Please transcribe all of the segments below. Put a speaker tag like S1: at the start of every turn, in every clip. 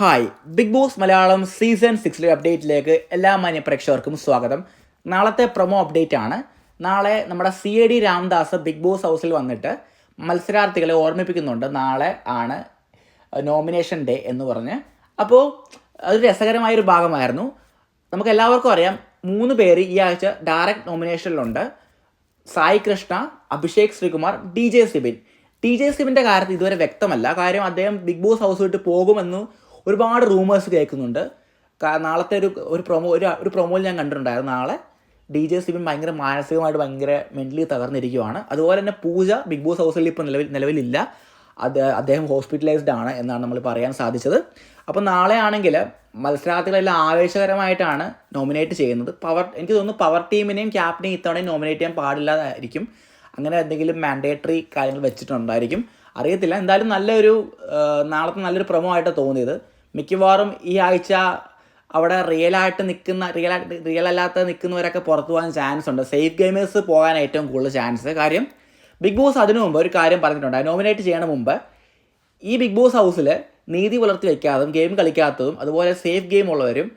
S1: Hi big boss Malayalam season സിക്സിലെ അപ്ഡേറ്റിലേക്ക് എല്ലാ മാന്യ പ്രേക്ഷകർക്കും സ്വാഗതം. നാളത്തെ പ്രൊമോ അപ്ഡേറ്റ് ആണ്. നാളെ നമ്മുടെ C A D Ramdas big boss ഹൗസിൽ വന്നിട്ട് മത്സരാർത്ഥികളെ ഓർമ്മിപ്പിക്കുന്നുണ്ട്. നാളെ ആണ് നോമിനേഷൻ ഡേ എന്ന് പറഞ്ഞ്. അപ്പോൾ അത് രസകരമായൊരു ഭാഗമായിരുന്നു. നമുക്ക് എല്ലാവർക്കും അറിയാം മൂന്ന് പേര് ഈ ആഴ്ച direct നോമിനേഷനിലുണ്ട് Sai Krishna Abhishek Sreekumar D J Sibin. T J സിബിന്റെ കാര്യത്തിൽ ഇതുവരെ വ്യക്തമല്ല. കാര്യം അദ്ദേഹം ബിഗ് ബോസ് ഹൗസ് വിട്ട് പോകുമെന്ന് ഒരുപാട് റൂമേഴ്സ് കേൾക്കുന്നുണ്ട്. നാളത്തെ ഒരു ഒരു പ്രൊമോ ഒരു ഒരു പ്രൊമോയിൽ ഞാൻ കണ്ടിട്ടുണ്ടായിരുന്നു. നാളെ ഡി ജെ സിബിൻ ഭയങ്കര മാനസികമായിട്ട് ഭയങ്കര മെന്റലി തകർന്നിരിക്കുവാണ്. അതുപോലെ തന്നെ പൂജ ബിഗ് ബോസ് ഹൗസിൽ ഇപ്പോൾ നിലവിൽ നിലവിലില്ല. അത് അദ്ദേഹം ഹോസ്പിറ്റലൈസ്ഡ് ആണ് എന്നാണ് നമ്മൾ പറയാൻ സാധിച്ചത്. അപ്പോൾ നാളെ ആണെങ്കിൽ മത്സരാർത്ഥികളെല്ലാം ആവേശകരമായിട്ടാണ് നോമിനേറ്റ് ചെയ്യുന്നത്. പവർ എനിക്ക് തോന്നുന്നു പവർ ടീമിനെയും ക്യാപ്റ്റനെയും ഇത്തവണയും നോമിനേറ്റ് ചെയ്യാൻ പാടില്ലാതായിരിക്കും. അങ്ങനെ എന്തെങ്കിലും മാൻഡേറ്ററി കാര്യങ്ങൾ വെച്ചിട്ടുണ്ടായിരിക്കും. അറിയത്തില്ല. എന്തായാലും നല്ലൊരു നാളത്തെ നല്ലൊരു പ്രമോ ആയിട്ട് തോന്നിയത്. മിക്കവാറും ഈ ആഴ്ച അവിടെ റിയലായിട്ട് നിൽക്കുന്ന റിയൽ റിയൽ അല്ലാത്ത നിൽക്കുന്നവരൊക്കെ പുറത്തു പോകാൻ ചാൻസ് ഉണ്ട്. സേഫ് ഗെയിമേഴ്സ് പോകാൻ ഏറ്റവും കൂടുതൽ ചാൻസ് കാര്യം ബിഗ് ബോസ് അതിനു മുമ്പ് ഒരു കാര്യം പറഞ്ഞിട്ടുണ്ട്. നോമിനേറ്റ് ചെയ്യണ മുമ്പ് ഈ ബിഗ് ബോസ് ഹൗസിൽ നീതി പുലർത്തി വയ്ക്കാത്തതും ഗെയിം കളിക്കാത്തതും അതുപോലെ സേഫ് ഗെയിം ഉള്ളവരും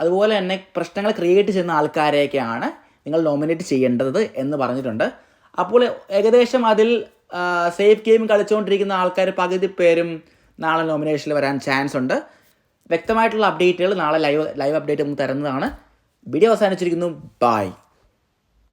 S1: അതുപോലെ തന്നെ പ്രശ്നങ്ങൾ ക്രിയേറ്റ് ചെയ്യുന്ന ആൾക്കാരെയൊക്കെയാണ് നിങ്ങൾ നോമിനേറ്റ് ചെയ്യേണ്ടത് എന്ന് പറഞ്ഞിട്ടുണ്ട്. അപ്പോൾ ഏകദേശം അതിൽ സേഫ് ഗെയിം കളിച്ചുകൊണ്ടിരിക്കുന്ന ആൾക്കാർ പകുതി പേരും നാളെ നോമിനേഷനിൽ വരാൻ ചാൻസ് ഉണ്ട്. വ്യക്തമായിട്ടുള്ള അപ്ഡേറ്റുകൾ നാളെ ലൈവ് ലൈവ് അപ്ഡേറ്റ് നമുക്ക് തരുന്നതാണ്. വീഡിയോ അവസാനിച്ചിരിക്കുന്നു. ബായ്